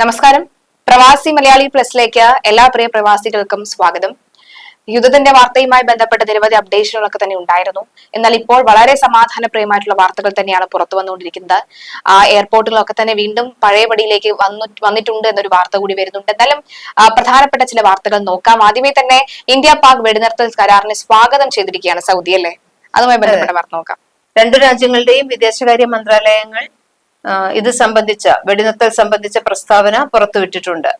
നമസ്കാരം. പ്രവാസി മലയാളി പ്ലസിലേക്ക് എല്ലാ പ്രിയ പ്രവാസികൾക്കും സ്വാഗതം. യുദ്ധത്തിന്റെ വാർത്തയുമായി ബന്ധപ്പെട്ട നിരവധി അപ്ഡേഷനുകളൊക്കെ തന്നെ ഉണ്ടായിരുന്നു. എന്നാൽ ഇപ്പോൾ വളരെ സമാധാനപ്രിയമായിട്ടുള്ള വാർത്തകൾ തന്നെയാണ് പുറത്തു വന്നുകൊണ്ടിരിക്കുന്നത്. ആ എയർപോർട്ടുകളൊക്കെ തന്നെ വീണ്ടും പഴയപടിയിലേക്ക് വന്നു വന്നിട്ടുണ്ട് എന്നൊരു വാർത്ത കൂടി വരുന്നുണ്ട്. എന്നാലും പ്രധാനപ്പെട്ട ചില വാർത്തകൾ നോക്കാം. ആദ്യമേ തന്നെ ഇന്ത്യ പാക് വെടിനിർത്തൽ കരാറിനെ സ്വാഗതം ചെയ്തിരിക്കുകയാണ് സൗദി അല്ലേ? അതുമായി ബന്ധപ്പെട്ട വാർത്ത നോക്കാം. രണ്ടു രാജ്യങ്ങളുടെയും വിദേശകാര്യ മന്ത്രാലയങ്ങൾ ഇത് സംബന്ധിച്ച വെടിനിർത്തൽ സംബന്ധിച്ച പ്രസ്താവന പുറത്തുവിട്ടിട്ടുണ്ട്.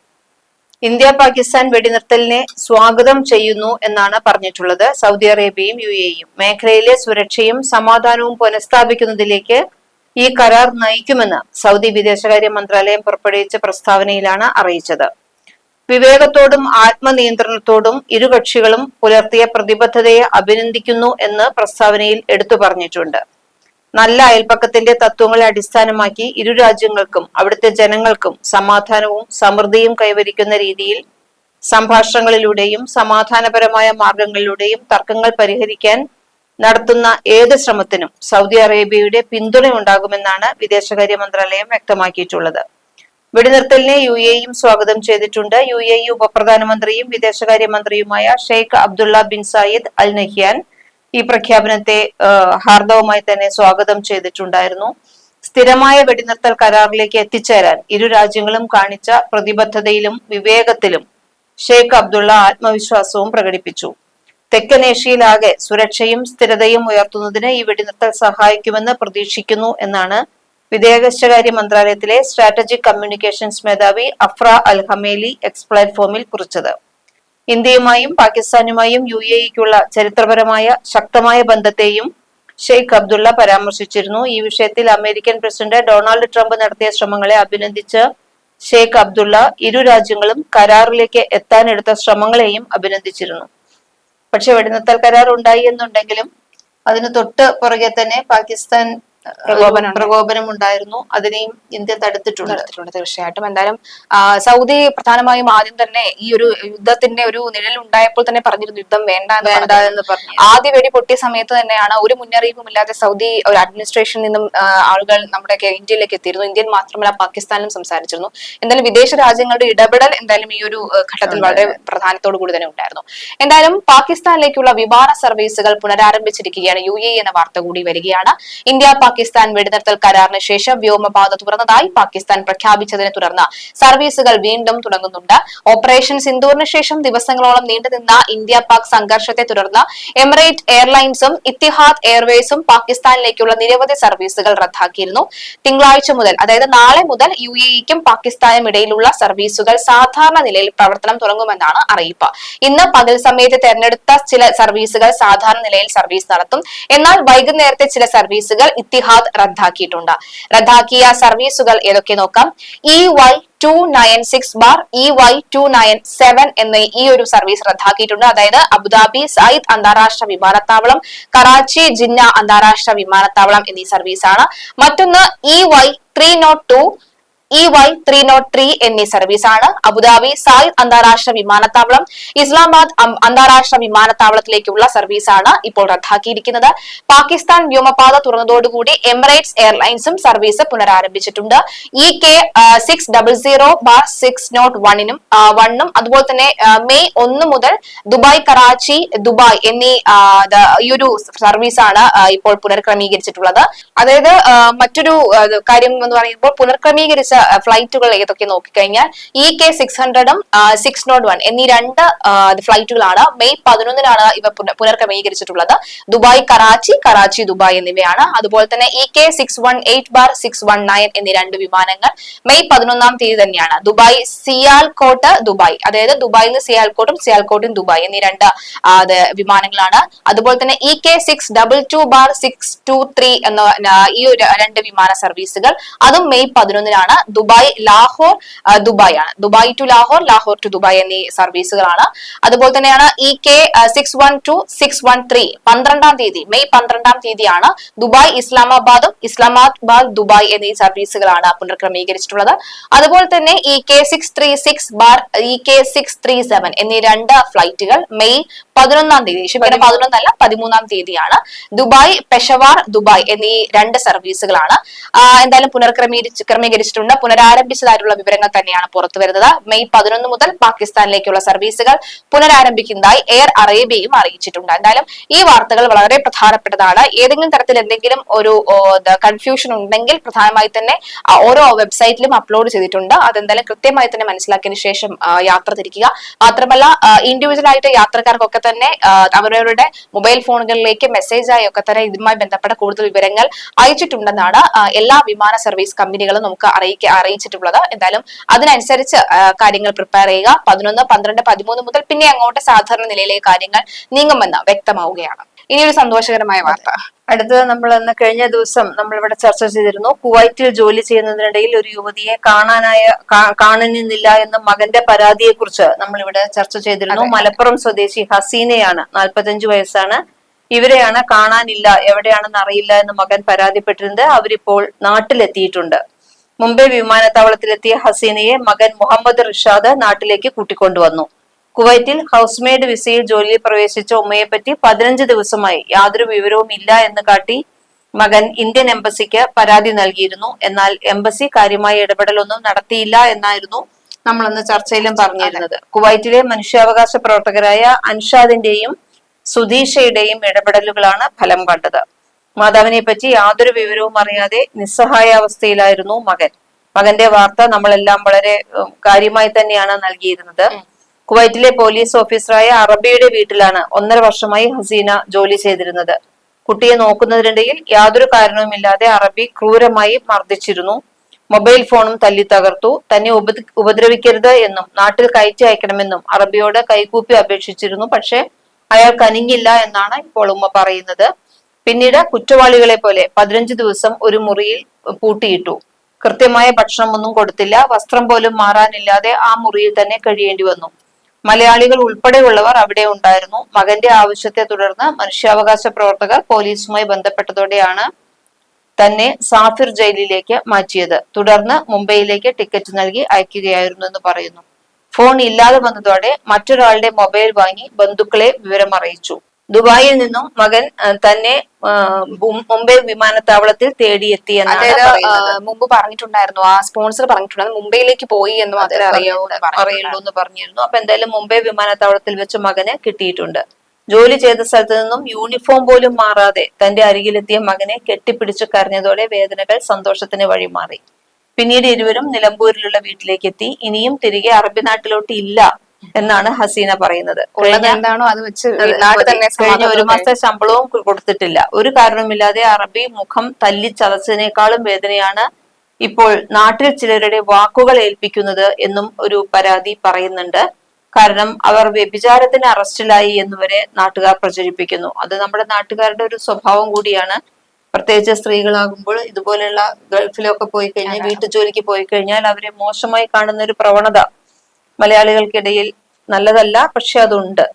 ഇന്ത്യ പാകിസ്ഥാൻ വെടിനിർത്തലിനെ സ്വാഗതം ചെയ്യുന്നു എന്നാണ് പറഞ്ഞിട്ടുള്ളത് സൗദി അറേബ്യയും യു എയും മേഖലയിലെ സുരക്ഷയും സമാധാനവും പുനഃസ്ഥാപിക്കുന്നതിലേക്ക് ഈ കരാർ നയിക്കുമെന്ന് സൗദി വിദേശകാര്യ മന്ത്രാലയം പുറപ്പെടുവിച്ച പ്രസ്താവനയിലാണ് അറിയിച്ചത്. വിവേകത്തോടും ആത്മനിയന്ത്രണത്തോടും ഇരുകക്ഷികളും പുലർത്തിയ പ്രതിബദ്ധതയെ അഭിനന്ദിക്കുന്നു എന്ന് പ്രസ്താവനയിൽ എടുത്തു പറഞ്ഞിട്ടുണ്ട്. നല്ല അയൽപ്പക്കത്തിന്റെ തത്വങ്ങളെ അടിസ്ഥാനമാക്കി ഇരു രാജ്യങ്ങൾക്കും അവിടുത്തെ ജനങ്ങൾക്കും സമാധാനവും സമൃദ്ധിയും കൈവരിക്കുന്ന രീതിയിൽ സംഭാഷണങ്ങളിലൂടെയും സമാധാനപരമായ മാർഗങ്ങളിലൂടെയും തർക്കങ്ങൾ പരിഹരിക്കാൻ നടത്തുന്ന ഏത് ശ്രമത്തിനും സൗദി അറേബ്യയുടെ പിന്തുണയുണ്ടാകുമെന്നാണ് വിദേശകാര്യ മന്ത്രാലയം വ്യക്തമാക്കിയിട്ടുള്ളത്. വെടിനിർത്തലിനെ യു എയും സ്വാഗതം ചെയ്തിട്ടുണ്ട്. യു എ ഉപപ്രധാനമന്ത്രിയും വിദേശകാര്യമന്ത്രിയുമായ Sheikh Abdullah bin Zayed Al Nahyan ഈ പ്രഖ്യാപനത്തെ ഹാർദവുമായി തന്നെ സ്വാഗതം ചെയ്തിട്ടുണ്ടായിരുന്നു. സ്ഥിരമായ വെടിനിർത്തൽ കരാറിലേക്ക് എത്തിച്ചേരാൻ ഇരു രാജ്യങ്ങളും കാണിച്ച പ്രതിബദ്ധതയിലും വിവേകത്തിലും ഷെയ്ഖ് അബ്ദുള്ള ആത്മവിശ്വാസവും പ്രകടിപ്പിച്ചു. തെക്കൻ ഏഷ്യയിലാകെ സുരക്ഷയും സ്ഥിരതയും ഉയർത്തുന്നതിന് ഈ വെടിനിർത്തൽ സഹായിക്കുമെന്ന് പ്രതീക്ഷിക്കുന്നു എന്നാണ് വിദേശകാര്യ മന്ത്രാലയത്തിലെ സ്ട്രാറ്റജിക് കമ്മ്യൂണിക്കേഷൻസ് മേധാവി അഫ്ര അൽ ഹമേലി എക്സ് പ്ലാറ്റ്ഫോമിൽ കുറിച്ചത്. ഇന്ത്യയുമായും പാകിസ്ഥാനുമായും യു എ ഇക്കുള്ള ചരിത്രപരമായ ശക്തമായ ബന്ധത്തെയും ഷെയ്ഖ് അബ്ദുള്ള പരാമർശിച്ചിരുന്നു. ഈ വിഷയത്തിൽ അമേരിക്കൻ പ്രസിഡന്റ് ഡൊണാൾഡ് ട്രംപ് നടത്തിയ ശ്രമങ്ങളെ അഭിനന്ദിച്ച് ഷെയ്ഖ് അബ്ദുള്ള ഇരു രാജ്യങ്ങളും കരാറിലേക്ക് എത്താനെടുത്ത ശ്രമങ്ങളെയും അഭിനന്ദിച്ചിരുന്നു. പക്ഷെ വെടിനിർത്തൽ കരാർ ഉണ്ടായി എന്നുണ്ടെങ്കിലും അതിന് തൊട്ട് പുറകെ തന്നെ പാകിസ്ഥാൻ പ്രകോപനം ഉണ്ടായിരുന്നു. അതിനെയും ഇന്ത്യ തടുത്തിട്ടുണ്ട്. തീർച്ചയായിട്ടും. എന്തായാലും സൗദി പ്രധാനമായും ആദ്യം തന്നെ ഈ ഒരു യുദ്ധത്തിന്റെ ഒരു നിഴൽ ഉണ്ടായപ്പോൾ തന്നെ പറഞ്ഞിരുന്നു യുദ്ധം വേണ്ട എന്ന് വേണ്ട എന്ന് പറഞ്ഞു ആദ്യ വെടി പൊട്ടിയ സമയത്ത് തന്നെയാണ് ഒരു മുന്നറിയിപ്പും ഇല്ലാതെ സൗദി ഒരു അഡ്മിനിസ്ട്രേഷനിൽ നിന്നും ആളുകൾ നമ്മുടെ ഇന്ത്യയിലേക്ക് എത്തിയിരുന്നു. ഇന്ത്യൻ മാത്രമല്ല പാകിസ്ഥാനിലും സംസാരിച്ചിരുന്നു. എന്തായാലും വിദേശ രാജ്യങ്ങളുടെ ഇടപെടൽ എന്തായാലും ഈ ഒരു ഘട്ടത്തിൽ വളരെ പ്രധാനത്തോടു കൂടി തന്നെ ഉണ്ടായിരുന്നു. എന്തായാലും പാകിസ്ഥാനിലേക്കുള്ള വിമാന സർവീസുകൾ പുനരാരംഭിച്ചിരിക്കുകയാണ്. യു എ എന്ന വാർത്ത കൂടി വരികയാണ്. ഇന്ത്യ പാകിസ്ഥാൻ വെടിനിർത്തൽ കരാറിന് ശേഷം വ്യോമപാത തുറന്നതായി പാകിസ്ഥാൻ പ്രഖ്യാപിച്ചതിനെ തുടർന്ന് സർവീസുകൾ വീണ്ടും തുടങ്ങുന്നുണ്ട്. ഓപ്പറേഷൻ സിന്ദൂറിന് ശേഷം ദിവസങ്ങളോളം നീണ്ടുനിന്ന ഇന്ത്യ പാക് സംഘർഷത്തെ തുടർന്ന് എമിറേറ്റ് എയർലൈൻസും ഇത്തിഹാദ് എയർവേസും പാകിസ്ഥാനിലേക്കുള്ള നിരവധി സർവീസുകൾ റദ്ദാക്കിയിരുന്നു. തിങ്കളാഴ്ച മുതൽ അതായത് നാളെ മുതൽ യു എ ഇക്കും പാകിസ്ഥാനും ഇടയിലുള്ള സർവീസുകൾ സാധാരണ നിലയിൽ പ്രവർത്തനം തുടങ്ങുമെന്നാണ് അറിയിപ്പ്. ഇന്ന് പകൽ സമയത്ത് തെരഞ്ഞെടുത്ത ചില സർവീസുകൾ സാധാരണ നിലയിൽ സർവീസ് നടത്തും. എന്നാൽ വൈകുന്നേരത്തെ ചില സർവീസുകൾ ഇത്തിഹാദ് റദ്ദാക്കിയിട്ടുണ്ട്. റദ്ദാക്കിയ സർവീസുകൾ ഏതൊക്കെ നോക്കാം? E Y two nine six bar E Y two nine seven എന്ന ഈ ഒരു സർവീസ് റദ്ദാക്കിയിട്ടുണ്ട്. അതായത് അബുദാബി സയ്യിദ് അന്താരാഷ്ട്ര വിമാനത്താവളം കറാച്ചി ജിന്ന അന്താരാഷ്ട്ര വിമാനത്താവളം എന്നീ സർവീസാണ്. മറ്റൊന്ന് E Y three nought two E Y three nought three എന്നീ സർവീസാണ് അബുദാബി സായിദ് അന്താരാഷ്ട്ര വിമാനത്താവളം ഇസ്ലാമാബാദ് അന്താരാഷ്ട്ര വിമാനത്താവളത്തിലേക്കുള്ള സർവീസാണ് ഇപ്പോൾ റദ്ദാക്കിയിരിക്കുന്നത്. പാകിസ്ഥാൻ വ്യോമപാത തുറന്നതോടുകൂടി എമിറേറ്റ്സ് എയർലൈൻസും service പുനരാരംഭിച്ചിട്ടുണ്ട്. E K six double zero bar six nought വണ്ണിനും വണ്ണും അതുപോലെ തന്നെ മെയ് ഒന്ന് മുതൽ ദുബായ് കറാച്ചി ദുബായ് എന്നീ ഈ ഒരു സർവീസാണ് ഇപ്പോൾ പുനർക്രമീകരിച്ചിട്ടുള്ളത്. അതായത് മറ്റൊരു കാര്യം എന്ന് പറയുമ്പോൾ പുനർക്രമീകരിച്ച ഫ്ലൈറ്റുകൾ ഏതൊക്കെ നോക്കിക്കഴിഞ്ഞാൽ ഇ കെ സിക്സ് ഹൺഡ്രഡും സിക്സ് നോട്ട് വൺ എന്നീ രണ്ട് ഫ്ലൈറ്റുകളാണ് മെയ് പതിനൊന്നിനാണ് ഇവ പുനർക്രമീകരിച്ചിട്ടുള്ളത്. ദുബായ് കറാച്ചി കറാച്ചി ദുബായ് എന്നിവയാണ്. അതുപോലെ തന്നെ E K six one eight bar six one nine എന്നീ രണ്ട് വിമാനങ്ങൾ മെയ് പതിനൊന്നാം തീയതി തന്നെയാണ്. Dubai Sialkot Dubai. അതായത് ദുബായിൽ നിന്ന് സിയാൽകോട്ടും സിയാൽകോട്ടും ദുബായ് എന്നീ രണ്ട് വിമാനങ്ങളാണ്. അതുപോലെ തന്നെ E K six double two bar six two three എന്ന ഈ ഒരു രണ്ട് വിമാന സർവീസുകൾ അതും മെയ് പതിനൊന്നിനാണ്. ദുബായ് ലാഹോർ ദുബായ് ആണ് Dubai to Lahore Lahore to Dubai എന്നീ സർവീസുകളാണ്. അതുപോലെ തന്നെയാണ് E K six one two six one three പന്ത്രണ്ടാം തീയതി മെയ് പന്ത്രണ്ടാം തീയതിയാണ് ദുബായ് ഇസ്ലാമാബാദും ഇസ്ലാമാബാദ് ദുബായ് എന്നീ സർവീസുകളാണ് പുനഃക്രമീകരിച്ചിട്ടുള്ളത് അതുപോലെ തന്നെ E K six three six bar E K six three seven എന്നീ രണ്ട് ഫ്ലൈറ്റുകൾ മെയ് പതിനൊന്നാം തീയതി ക്ഷമിക്കണം പതിനൊന്നല്ല പതിമൂന്നാം തീയതിയാണ് ദുബായ് പെഷവാർ ദുബായ് എന്നീ രണ്ട് സർവീസുകളാണ്. എന്തായാലും പുനർക്രമീകരിച്ച് ക്രമീകരിച്ചിട്ടുണ്ട്. പുനരാരംഭിച്ചതായിട്ടുള്ള വിവരങ്ങൾ തന്നെയാണ് പുറത്തു വരുന്നത്. മെയ് പതിനൊന്ന് മുതൽ പാകിസ്ഥാനിലേക്കുള്ള സർവീസുകൾ പുനരാരംഭിക്കുന്നതായി എയർ അറേബ്യയും അറിയിച്ചിട്ടുണ്ട്. എന്തായാലും ഈ വാർത്തകൾ വളരെ പ്രധാനപ്പെട്ടതാണ്. ഏതെങ്കിലും തരത്തിൽ എന്തെങ്കിലും ഒരു കൺഫ്യൂഷൻ ഉണ്ടെങ്കിൽ പ്രധാനമായി തന്നെ ഓരോ വെബ്സൈറ്റിലും അപ്ലോഡ് ചെയ്തിട്ടുണ്ട്. അതെന്തായാലും കൃത്യമായി തന്നെ മനസ്സിലാക്കിയതിനു ശേഷം യാത്ര തിരിക്കുക. മാത്രമല്ല ഇൻഡിവിജ്വൽ ആയിട്ട് യാത്രക്കാർക്കൊക്കെ തന്നെ അവരവരുടെ മൊബൈൽ ഫോണുകളിലേക്ക് മെസ്സേജ് ആയി ഒക്കെ തന്നെ ഇതുമായി ബന്ധപ്പെട്ട കൂടുതൽ വിവരങ്ങൾ അയച്ചിട്ടുണ്ടെന്നാണ് എല്ലാ വിമാന സർവീസ് കമ്പനികളും നമുക്ക് അറിയിക്ക അറിയിച്ചിട്ടുള്ളത്. എന്തായാലും അതിനനുസരിച്ച് കാര്യങ്ങൾ പ്രിപ്പയർ ചെയ്യുക. പതിനൊന്ന് പന്ത്രണ്ട് പതിമൂന്ന് മുതൽ പിന്നെ അങ്ങോട്ട് സാധാരണ നിലയിലേക്ക് കാര്യങ്ങൾ നീങ്ങുമെന്ന് വ്യക്തമാവുകയാണ്. ഇനി ഒരു സന്തോഷകരമായ വാർത്ത. അടുത്തത് നമ്മൾ അന്ന് കഴിഞ്ഞ ദിവസം നമ്മൾ ഇവിടെ ചർച്ച ചെയ്തിരുന്നു. കുവൈറ്റിൽ ജോലി ചെയ്യുന്നതിനിടയിൽ ഒരു യുവതിയെ കാണാനായ കാണുന്നില്ല എന്ന മകന്റെ പരാതിയെ കുറിച്ച് നമ്മൾ ഇവിടെ ചർച്ച ചെയ്തിരുന്നു. മലപ്പുറം സ്വദേശി ഹസീനയാണ്. നാൽപ്പത്തഞ്ചു വയസ്സാണ്. ഇവരെയാണ് കാണാനില്ല എവിടെയാണെന്ന് അറിയില്ല എന്ന് മകൻ പരാതിപ്പെട്ടിരുന്നത്. അവരിപ്പോൾ നാട്ടിലെത്തിയിട്ടുണ്ട്. മുംബൈ വിമാനത്താവളത്തിലെത്തിയ ഹസീനയെ മകൻ മുഹമ്മദ് റിഷാദ് നാട്ടിലേക്ക് കൂട്ടിക്കൊണ്ടുവന്നു. കുവൈറ്റിൽ ഹൗസ്മെയ്ഡ് വിസയിൽ ജോലിയിൽ പ്രവേശിച്ച ഉമ്മയെപ്പറ്റി പതിനഞ്ച് ദിവസമായി യാതൊരു വിവരവും ഇല്ല എന്ന് കാട്ടി മകൻ ഇന്ത്യൻ എംബസിക്ക് പരാതി നൽകിയിരുന്നു. എന്നാൽ എംബസി കാര്യമായ ഇടപെടലൊന്നും നടത്തിയില്ല എന്നായിരുന്നു നമ്മൾ അന്ന് ചർച്ചയിലും പറഞ്ഞിരുന്നത്. കുവൈറ്റിലെ മനുഷ്യാവകാശ പ്രവർത്തകരായ അൻഷാദിന്റെയും സുധീഷയുടെയും ഇടപെടലുകളാണ് ഫലം കണ്ടത്. മാതാവിനെ പറ്റി യാതൊരു വിവരവും അറിയാതെ നിസ്സഹായ അവസ്ഥയിലായിരുന്നു മകൻ. മകന്റെ വാർത്ത നമ്മളെല്ലാം വളരെ കാര്യമായി തന്നെയാണ് നൽകിയിരുന്നത്. കുവൈറ്റിലെ പോലീസ് ഓഫീസറായ അറബിയുടെ വീട്ടിലാണ് ഒന്നര വർഷമായി ഹസീന ജോലി ചെയ്തിരുന്നത്. കുട്ടിയെ നോക്കുന്നതിനിടയിൽ യാതൊരു കാരണവുമില്ലാതെ അറബി ക്രൂരമായി മർദ്ദിച്ചിരുന്നു. മൊബൈൽ ഫോണും തല്ലി തകർത്തു. തന്നെ ഉപ- ഉപദ്രവിക്കരുത് എന്നും നാട്ടിൽ കയറ്റി അയക്കണമെന്നും അറബിയോട് കൈകൂപ്പി അപേക്ഷിച്ചിരുന്നു. പക്ഷെ അയാൾ കനിഞ്ഞില്ല എന്നാണ് ഇപ്പോൾ ഉമ്മ പറയുന്നത്. പിന്നീട് കുറ്റവാളികളെ പോലെ പതിനഞ്ച് ദിവസം ഒരു മുറിയിൽ പൂട്ടിയിട്ടു. കൃത്യമായ ഭക്ഷണമൊന്നും കൊടുത്തില്ല. വസ്ത്രം പോലും മാറാനില്ലാതെ ആ മുറിയിൽ തന്നെ കഴിയേണ്ടി വന്നു. മലയാളികൾ ഉൾപ്പെടെയുള്ളവർ അവിടെ ഉണ്ടായിരുന്നു. മകന്റെ ആവശ്യത്തെ തുടർന്ന് മനുഷ്യാവകാശ പ്രവർത്തകർ പോലീസുമായി ബന്ധപ്പെട്ടതോടെയാണ് തന്നെ സാഫിർ ജയിലിലേക്ക് മാറ്റിയത്. തുടർന്ന് മുംബൈയിലേക്ക് ടിക്കറ്റ് നൽകി അയക്കുകയായിരുന്നു എന്ന് പറയുന്നു. ഫോൺ ഇല്ലാതെ വന്നതോടെ മറ്റൊരാളുടെ മൊബൈൽ വാങ്ങി ബന്ധുക്കളെ വിവരം അറിയിച്ചു ദുബായിൽ നിന്നും മകൻ തന്നെ മുംബൈ വിമാനത്താവളത്തിൽ തേടിയെത്തി എന്നാണ് മുമ്പ് പറഞ്ഞിട്ടുണ്ടായിരുന്നു. ആ സ്പോൺസർ പറഞ്ഞിട്ടുണ്ടായിരുന്നു. മുംബൈയിലേക്ക് പോയി എന്ന് മാത്രമേ അറിയുള്ളൂ എന്ന് പറഞ്ഞിരുന്നു. അപ്പൊ എന്തായാലും മുംബൈ വിമാനത്താവളത്തിൽ വെച്ച് മകന് കിട്ടിയിട്ടുണ്ട്. ജോലി ചെയ്ത സ്ഥലത്ത് നിന്നും യൂണിഫോം പോലും മാറാതെ തന്റെ അരികിലെത്തിയ മകനെ കെട്ടിപ്പിടിച്ച് കരഞ്ഞതോടെ വേദനകൾ സന്തോഷത്തിന് വഴിമാറി. പിന്നീട് ഇരുവരും നിലമ്പൂരിലുള്ള വീട്ടിലേക്ക് എത്തി. ഇനിയും തിരികെ അറബി നാട്ടിലോട്ട് ഇല്ല. എന്നാണ് ഹസീന പറയുന്നത്. കഴിഞ്ഞ എന്താണോ അത് വെച്ച് തന്നെ കഴിഞ്ഞ ഒരു മാസത്തെ ശമ്പളവും കൊടുത്തിട്ടില്ല. ഒരു കാരണവുമില്ലാതെ അറബി മുഖം തല്ലി ചതച്ചതിനേക്കാളും വേദനയാണ് ഇപ്പോൾ നാട്ടിൽ ചിലരുടെ വാക്കുകൾ ഏൽപ്പിക്കുന്നത് എന്നും ഒരു പരാതി പറയുന്നുണ്ട്. കാരണം അവർ വ്യഭിചാരത്തിന് അറസ്റ്റിലായി എന്നുവരെ നാട്ടുകാർ പ്രചരിപ്പിക്കുന്നു. അത് നമ്മുടെ നാട്ടുകാരുടെ ഒരു സ്വഭാവം കൂടിയാണ്. പ്രത്യേകിച്ച് സ്ത്രീകളാകുമ്പോൾ ഇതുപോലെയുള്ള ഗൾഫിലൊക്കെ പോയി കഴിഞ്ഞാൽ വീട്ടു ജോലിക്ക് പോയി കഴിഞ്ഞാൽ അവരെ മോശമായി കാണുന്ന ഒരു പ്രവണത. മലയാളികൾക്കിടയിൽ നല്ലതല്ല പക്ഷെ അതുണ്ട്.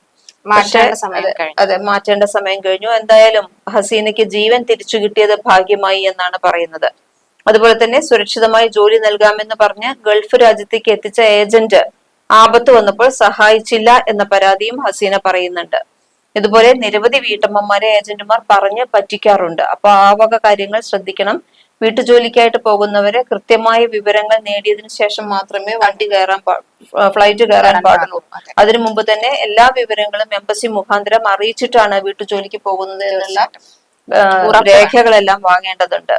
അതെ മാറ്റേണ്ട സമയം കഴിഞ്ഞു. എന്തായാലും ഹസീനയ്ക്ക് ജീവൻ തിരിച്ചു കിട്ടിയത് ഭാഗ്യമായി എന്നാണ് പറയുന്നത്. അതുപോലെ തന്നെ സുരക്ഷിതമായി ജോലി നൽകാമെന്ന് പറഞ്ഞ് ഗൾഫ് രാജ്യത്തേക്ക് എത്തിച്ച ഏജന്റ് ആപത്ത് വന്നപ്പോൾ സഹായിച്ചില്ല എന്ന പരാതിയും ഹസീന പറയുന്നുണ്ട്. ഇതുപോലെ നിരവധി വീട്ടമ്മമാരെ ഏജന്റുമാർ പറഞ്ഞ് പറ്റിക്കാറുണ്ട്. അപ്പൊ ആ വക കാര്യങ്ങൾ ശ്രദ്ധിക്കണം. വീട്ടുജോലിക്കായിട്ട് പോകുന്നവരെ കൃത്യമായ വിവരങ്ങൾ നേടിയതിനു ശേഷം മാത്രമേ വണ്ടി കയറാൻ പാ- ഫ്ലൈറ്റ് കയറാൻ പാടുള്ളൂ. അതെ. അതിനു മുമ്പ് തന്നെ എല്ലാ വിവരങ്ങളും എംബസി മുഖാന്തരം അറിയിച്ചിട്ടാണ് വീട്ടുജോലിക്ക് പോകുന്നത് എന്നുള്ള രേഖകളെല്ലാം വാങ്ങേണ്ടതുണ്ട്.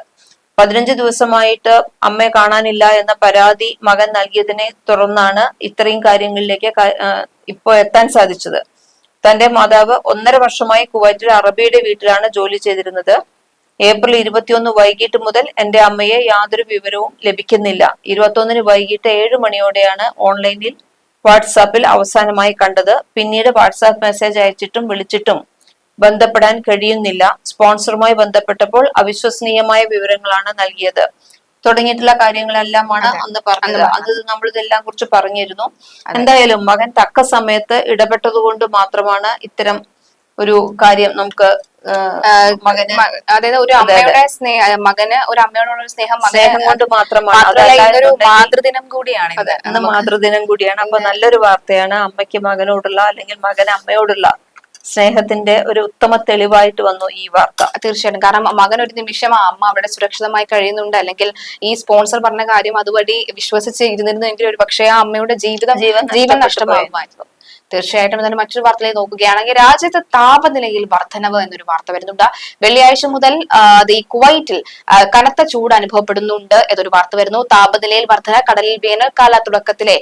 പതിനഞ്ച് ദിവസമായിട്ട് അമ്മയെ കാണാനില്ല എന്ന പരാതി മകൻ നൽകിയതിനെ തുടർന്നാണ് ഇത്രയും കാര്യങ്ങളിലേക്ക് ഇപ്പോ എത്താൻ സാധിച്ചത്. തന്റെ മാതാവ് ഒന്നര വർഷമായി കുവൈറ്റിൽ അറബിയുടെ വീട്ടിലാണ് ജോലി ചെയ്തിരുന്നത്. ഏപ്രിൽ ഇരുപത്തിയൊന്ന് വൈകിട്ട് മുതൽ എന്റെ അമ്മയെ യാതൊരു വിവരവും ലഭിക്കുന്നില്ല. ഇരുപത്തൊന്നിന് വൈകിട്ട് ഏഴ് മണിയോടെയാണ് ഓൺലൈനിൽ വാട്സാപ്പിൽ അവസാനമായി കണ്ടത്. പിന്നീട് വാട്സാപ്പ് മെസ്സേജ് അയച്ചിട്ടും വിളിച്ചിട്ടും ബന്ധപ്പെടാൻ കഴിയുന്നില്ല. സ്പോൺസറുമായി ബന്ധപ്പെട്ടപ്പോൾ അവിശ്വസനീയമായ വിവരങ്ങളാണ് നൽകിയത്. തുടങ്ങിയിട്ടുള്ള കാര്യങ്ങളെല്ലാമാണ് അന്ന് പറഞ്ഞത്. അത് നമ്മൾ ഇതെല്ലാം കുറിച്ച് പറഞ്ഞിരുന്നു. എന്തായാലും മകൻ തക്ക സമയത്ത് ഇടപെട്ടതുകൊണ്ട് മാത്രമാണ് ഇത്തരം ഒരു കാര്യം നമുക്ക് അതായത് ഒരു അമ്മയുടെ സ്നേഹ മകന് ഒരു അമ്മയോടുള്ള സ്നേഹം സ്നേഹം കൊണ്ട് മാത്രമാണ്. മാതൃദിനം കൂടിയാണ് ഇന്ന് മാതൃദിനം കൂടിയാണ്. അപ്പൊ നല്ലൊരു വാർത്തയാണ് അമ്മയ്ക്ക് മകനോടുള്ള അല്ലെങ്കിൽ മകന് അമ്മയോടുള്ള സ്നേഹത്തിന്റെ ഒരു ഉത്തമ തെളിവായിട്ട് വന്നു ഈ വാർത്ത. തീർച്ചയായിട്ടും. കാരണം മകൻ ഒരു നിമിഷം ആ അമ്മ അവിടെ സുരക്ഷിതമായി കഴിയുന്നുണ്ട്. അല്ലെങ്കിൽ ഈ സ്പോൺസർ പറഞ്ഞ കാര്യം അതുവഴി വിശ്വസിച്ച് ഇരുന്നിരുന്നെങ്കിൽ ഒരു പക്ഷേ ആ അമ്മയുടെ ജീവിതം ജീവൻ നഷ്ടമാകുമായിരുന്നു തീർച്ചയായിട്ടും തന്നെ മറ്റൊരു വാർത്തയിലേക്ക് നോക്കുകയാണെങ്കിൽ രാജ്യത്ത് താപനിലയിൽ വർധനവ് എന്നൊരു വാർത്ത വരുന്നുണ്ട്. വെള്ളിയാഴ്ച മുതൽ ഈ കുവൈറ്റിൽ കനത്ത ചൂട് അനുഭവപ്പെടുന്നുണ്ട് എന്നൊരു വാർത്ത വരുന്നു. താപനിലയിൽ വർധന കടലിൽ വേനൽക്കാല തുടക്കത്തിലെ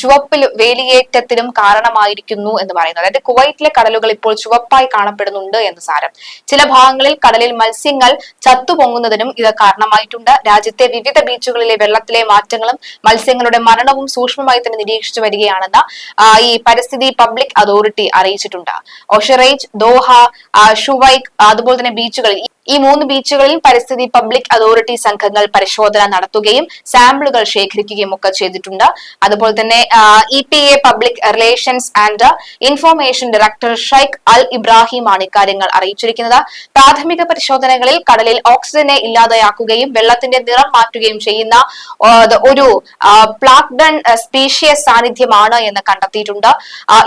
ചുവപ്പ് വേലിയേറ്റത്തിനും കാരണമായിരിക്കുന്നു എന്ന് പറയുന്നു. അതായത് കുവൈറ്റിലെ കടലുകൾ ഇപ്പോൾ ചുവപ്പായി കാണപ്പെടുന്നുണ്ട് എന്ന് സാരം. ചില ഭാഗങ്ങളിൽ കടലിൽ മത്സ്യങ്ങൾ ചത്തുപൊങ്ങുന്നതിനും ഇത് കാരണമായിട്ടുണ്ട്. രാജ്യത്തെ വിവിധ ബീച്ചുകളിലെ വെള്ളത്തിലെ മാറ്റങ്ങളും മത്സ്യങ്ങളുടെ മരണവും സൂക്ഷ്മമായി തന്നെ നിരീക്ഷിച്ചു വരികയാണെന്ന ഈ പരിസ്ഥിതി പബ്ലിക് അതോറിറ്റി അറിയിച്ചിട്ടുണ്ട്. ഒഷറേജ് ദോഹ ഷുവൈക്ക് അതുപോലെ തന്നെ ബീച്ചുകളിൽ. ഈ- മൂന്ന് ബീച്ചുകളിൽ പരിസ്ഥിതി പബ്ലിക് അതോറിറ്റി സംഘങ്ങൾ പരിശോധന നടത്തുകയും സാമ്പിളുകൾ ശേഖരിക്കുകയും ഒക്കെ ചെയ്തിട്ടുണ്ട്. അതുപോലെ തന്നെ E P A public relations and information director Sheikh Al Ibrahim ആണ് ഇക്കാര്യങ്ങൾ അറിയിച്ചിരിക്കുന്നത്. പ്രാഥമിക പരിശോധനകളിൽ കടലിൽ ഓക്സിജനെ ഇല്ലാതെയാക്കുകയും വെള്ളത്തിന്റെ നിറം മാറ്റുകയും ചെയ്യുന്ന ഒരു പ്ലാക്ഡൺ സ്പീഷ്യസ് സാന്നിധ്യമാണ് എന്ന് കണ്ടെത്തിയിട്ടുണ്ട്.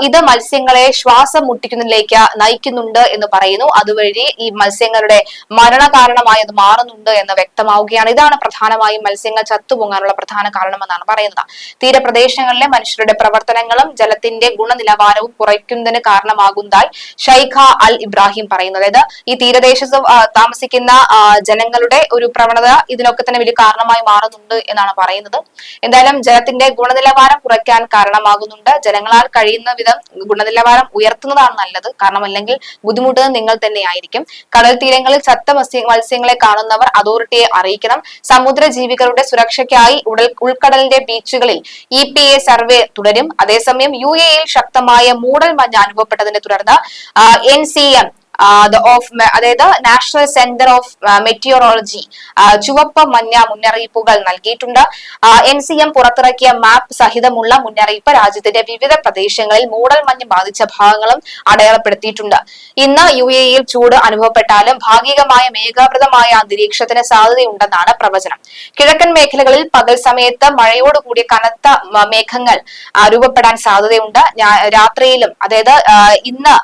ഇത് മത്സ്യങ്ങളെ ശ്വാസം മുട്ടിക്കുന്നതിലേക്ക് നയിക്കുന്നുണ്ട് എന്ന് പറയുന്നു. അതുവഴി ഈ മത്സ്യങ്ങളുടെ മരണകാരണമായി അത് മാറുന്നുണ്ട് എന്ന് വ്യക്തമാവുകയാണ്. ഇതാണ് പ്രധാനമായും മത്സ്യങ്ങൾ ചത്തുപൊങ്ങാനുള്ള പ്രധാന കാരണമെന്നാണ് പറയുന്നത്. തീരപ്രദേശങ്ങളിലെ മനുഷ്യരുടെ പ്രവർത്തനങ്ങളും ജലത്തിന്റെ ഗുണനിലവാരവും കുറയ്ക്കുന്നതിന് കാരണമാകുന്നതായി ഷൈഖ അൽ ഇബ്രാഹിം പറയുന്നു. അതായത് ഈ തീരദേശത്ത് താമസിക്കുന്ന ജനങ്ങളുടെ ഒരു പ്രവണത ഇതിനൊക്കെ തന്നെ വലിയ കാരണമായി മാറുന്നുണ്ട് എന്നാണ് പറയുന്നത്. എന്തായാലും ജലത്തിന്റെ ഗുണനിലവാരം കുറയ്ക്കാൻ കാരണമാകുന്നുണ്ട്. ജനങ്ങളാൽ കഴിയുന്ന വിധം ഗുണനിലവാരം ഉയർത്തുന്നതാണ് നല്ലത്. കാരണം അല്ലെങ്കിൽ ബുദ്ധിമുട്ടുന്നത് നിങ്ങൾ തന്നെയായിരിക്കും. കടൽ തീരങ്ങളിൽ ചത്ത മത്സ്യ മത്സ്യങ്ങളെ കാണുന്നവർ അതോറിറ്റിയെ അറിയിക്കണം. സമുദ്ര ജീവികളുടെ സുരക്ഷയ്ക്കായി ഉടൽ ഉൾക്കടലിന്റെ ബീച്ചുകളിൽ ഇ പി എ സർവേ തുടരും. അതേസമയം യു എയിൽ ശക്തമായ മൂടൽ മഞ്ഞ് അനുഭവപ്പെട്ടതിനെ തുടർന്ന് എൻ സി എം ഓഫ് അതായത് നാഷണൽ സെന്റർ ഓഫ് മെറ്റിയോറോളജി ചുവപ്പ് മഞ്ഞ മുന്നറിയിപ്പുകൾ നൽകിയിട്ടുണ്ട്. എൻ സി എം പുറത്തിറക്കിയ മാപ്പ് സഹിതമുള്ള മുന്നറിയിപ്പ് രാജ്യത്തിന്റെ വിവിധ പ്രദേശങ്ങളിൽ മൂടൽ മഞ്ഞ് ബാധിച്ച ഭാഗങ്ങളും അടയാളപ്പെടുത്തിയിട്ടുണ്ട്. ഇന്ന് യു എയിൽ ചൂട് അനുഭവപ്പെട്ടാലും ഭാഗികമായ മേഘാവൃതമായ അന്തരീക്ഷത്തിന് സാധ്യതയുണ്ടെന്നാണ് പ്രവചനം. കിഴക്കൻ മേഖലകളിൽ പകൽ സമയത്ത് മഴയോട് കൂടിയ കനത്ത മേഘങ്ങൾ രൂപപ്പെടാൻ സാധ്യതയുണ്ട്. രാത്രിയിലും അതായത് ഇന്ന്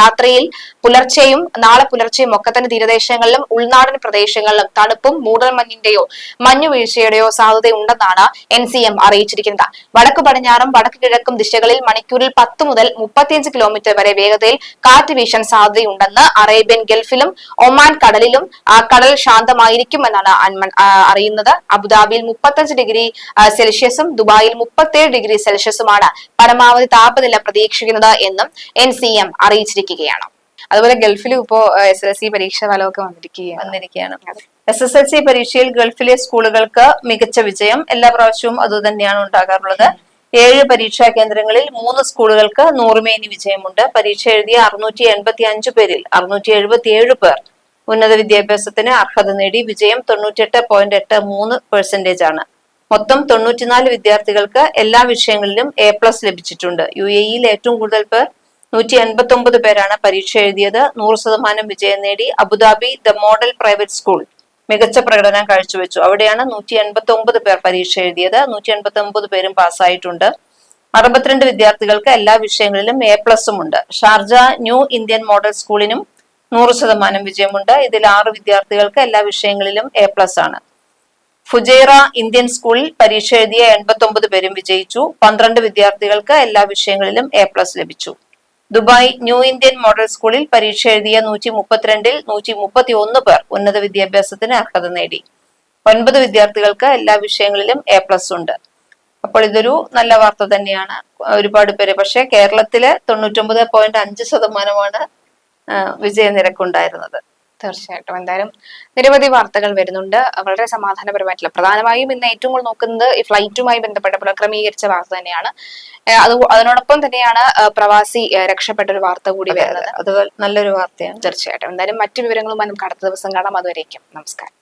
രാത്രിയിൽ പുലർച്ചെയും നാളെ പുലർച്ചെയും ഒക്കെ തന്നെ തീരദേശങ്ങളിലും ഉൾനാടൻ പ്രദേശങ്ങളിലും തണുപ്പും മൂടൽമഞ്ഞിന്റെയോ മഞ്ഞുവീഴ്ചയുടെയോ സാധ്യതയുണ്ടെന്നാണ് എൻ സി എം അറിയിച്ചിരിക്കുന്നത്. വടക്ക് പടിഞ്ഞാറും വടക്ക് കിഴക്കും ദിശകളിൽ മണിക്കൂറിൽ പത്ത് മുതൽ മുപ്പത്തിയഞ്ച് കിലോമീറ്റർ വരെ വേഗതയിൽ കാറ്റ് വീശാൻ സാധ്യതയുണ്ടെന്ന് അറേബ്യൻ ഗൾഫിലും ഒമാൻ കടലിലും ആ, കടൽ ശാന്തമായിരിക്കുമെന്നാണ് അൻമൻ- അറിയുന്നത്. അബുദാബിയിൽ മുപ്പത്തഞ്ച് ഡിഗ്രി സെൽഷ്യസും ദുബായിൽ മുപ്പത്തേഴ് ഡിഗ്രി സെൽഷ്യസുമാണ് പരമാവധി താപനില പ്രതീക്ഷിക്കുന്നത് എന്നും എൻ സി എം അറിയിച്ചിരിക്കുകയാണ്. അതുപോലെ ഗൾഫിലും ഇപ്പോ എസ് എൽ സി പരീക്ഷ ഫലമൊക്കെ വന്നിരിക്കുകയാണ്. വന്നിരിക്കുകയാണ്. എസ് എസ് എൽ സി പരീക്ഷയിൽ ഗൾഫിലെ സ്കൂളുകൾക്ക് മികച്ച വിജയം എല്ലാ പ്രാവശ്യവും അതുതന്നെയാണ് ഉണ്ടാകാറുള്ളത്. ഏഴ് പരീക്ഷാ കേന്ദ്രങ്ങളിൽ മൂന്ന് സ്കൂളുകൾക്ക് നൂറുമേനി വിജയമുണ്ട്. പരീക്ഷ എഴുതിയ അറുന്നൂറ്റി എൺപത്തി അഞ്ചു പേരിൽ അറുന്നൂറ്റി എഴുപത്തി ഏഴ് പേർ ഉന്നത വിദ്യാഭ്യാസത്തിന് അർഹത നേടി. വിജയം തൊണ്ണൂറ്റെട്ട് പോയിന്റ് എട്ട് മൂന്ന് പെർസെന്റേജ് ആണ്. മൊത്തം തൊണ്ണൂറ്റിനാല് വിദ്യാർത്ഥികൾക്ക് എല്ലാ വിഷയങ്ങളിലും എ പ്ലസ് ലഭിച്ചിട്ടുണ്ട്. യു എയിൽ ഏറ്റവും കൂടുതൽ പേർ നൂറ്റി എൺപത്തി ഒമ്പത് പേരാണ് പരീക്ഷ എഴുതിയത്. നൂറ് ശതമാനം വിജയം നേടി. Abu Dhabi the model private school മികച്ച പ്രകടനം കാഴ്ചവെച്ചു. അവിടെയാണ് നൂറ്റി എൺപത്തി ഒമ്പത് പേർ പരീക്ഷ എഴുതിയത്. നൂറ്റി എൺപത്തി ഒമ്പത് പേരും പാസ്സായിട്ടുണ്ട്. അറുപത്തിരണ്ട് വിദ്യാർത്ഥികൾക്ക് എല്ലാ വിഷയങ്ങളിലും എ പ്ലസും ഉണ്ട്. ഷാർജ ന്യൂ ഇന്ത്യൻ മോഡൽ സ്കൂളിനും നൂറ് ശതമാനം വിജയമുണ്ട്. ഇതിൽ ആറ് വിദ്യാർത്ഥികൾക്ക് എല്ലാ വിഷയങ്ങളിലും എ പ്ലസ് ആണ്. ഫുജൈറ ഇന്ത്യൻ സ്കൂളിൽ പരീക്ഷ എഴുതിയ എൺപത്തി ഒമ്പത് പേരും വിജയിച്ചു. പന്ത്രണ്ട് വിദ്യാർത്ഥികൾക്ക് എല്ലാ വിഷയങ്ങളിലും എ പ്ലസ് ലഭിച്ചു. ദുബായ് ന്യൂ ഇന്ത്യൻ മോഡൽ സ്കൂളിൽ പരീക്ഷ എഴുതിയ നൂറ്റി മുപ്പത്തിരണ്ടിൽ നൂറ്റി മുപ്പത്തി ഒന്ന് പേർ ഉന്നത വിദ്യാഭ്യാസത്തിന് അർഹത നേടി. ഒൻപത് വിദ്യാർത്ഥികൾക്ക് എല്ലാ വിഷയങ്ങളിലും എ പ്ലസ് ഉണ്ട്. അപ്പോൾ ഇതൊരു നല്ല വാർത്ത തന്നെയാണ്. ഒരുപാട് പേര് പക്ഷേ കേരളത്തിലെ തൊണ്ണൂറ്റൊമ്പത് പോയിന്റ് അഞ്ച് ശതമാനമാണ് വിജയനിരക്കുണ്ടായിരുന്നത്. തീർച്ചയായിട്ടും. എന്തായാലും നിരവധി വാർത്തകൾ വരുന്നുണ്ട്. വളരെ സമാധാനപരമായിട്ടുള്ള. പ്രധാനമായും ഇന്ന് ഏറ്റവും കൂടുതൽ നോക്കുന്നത് ഈ ഫ്ലൈറ്റുമായി ബന്ധപ്പെട്ട പുനഃക്രമീകരിച്ച വാർത്ത തന്നെയാണ്. അത് അതിനോടൊപ്പം തന്നെയാണ് പ്രവാസി രക്ഷപ്പെട്ട ഒരു വാർത്ത കൂടി വരുന്നത്. അത് നല്ലൊരു വാർത്തയാണ്. തീർച്ചയായിട്ടും. എന്തായാലും മറ്റു വിവരങ്ങളുമായി നമുക്ക് അടുത്ത ദിവസം കാണാം. അതുവരേക്കും. നമസ്കാരം.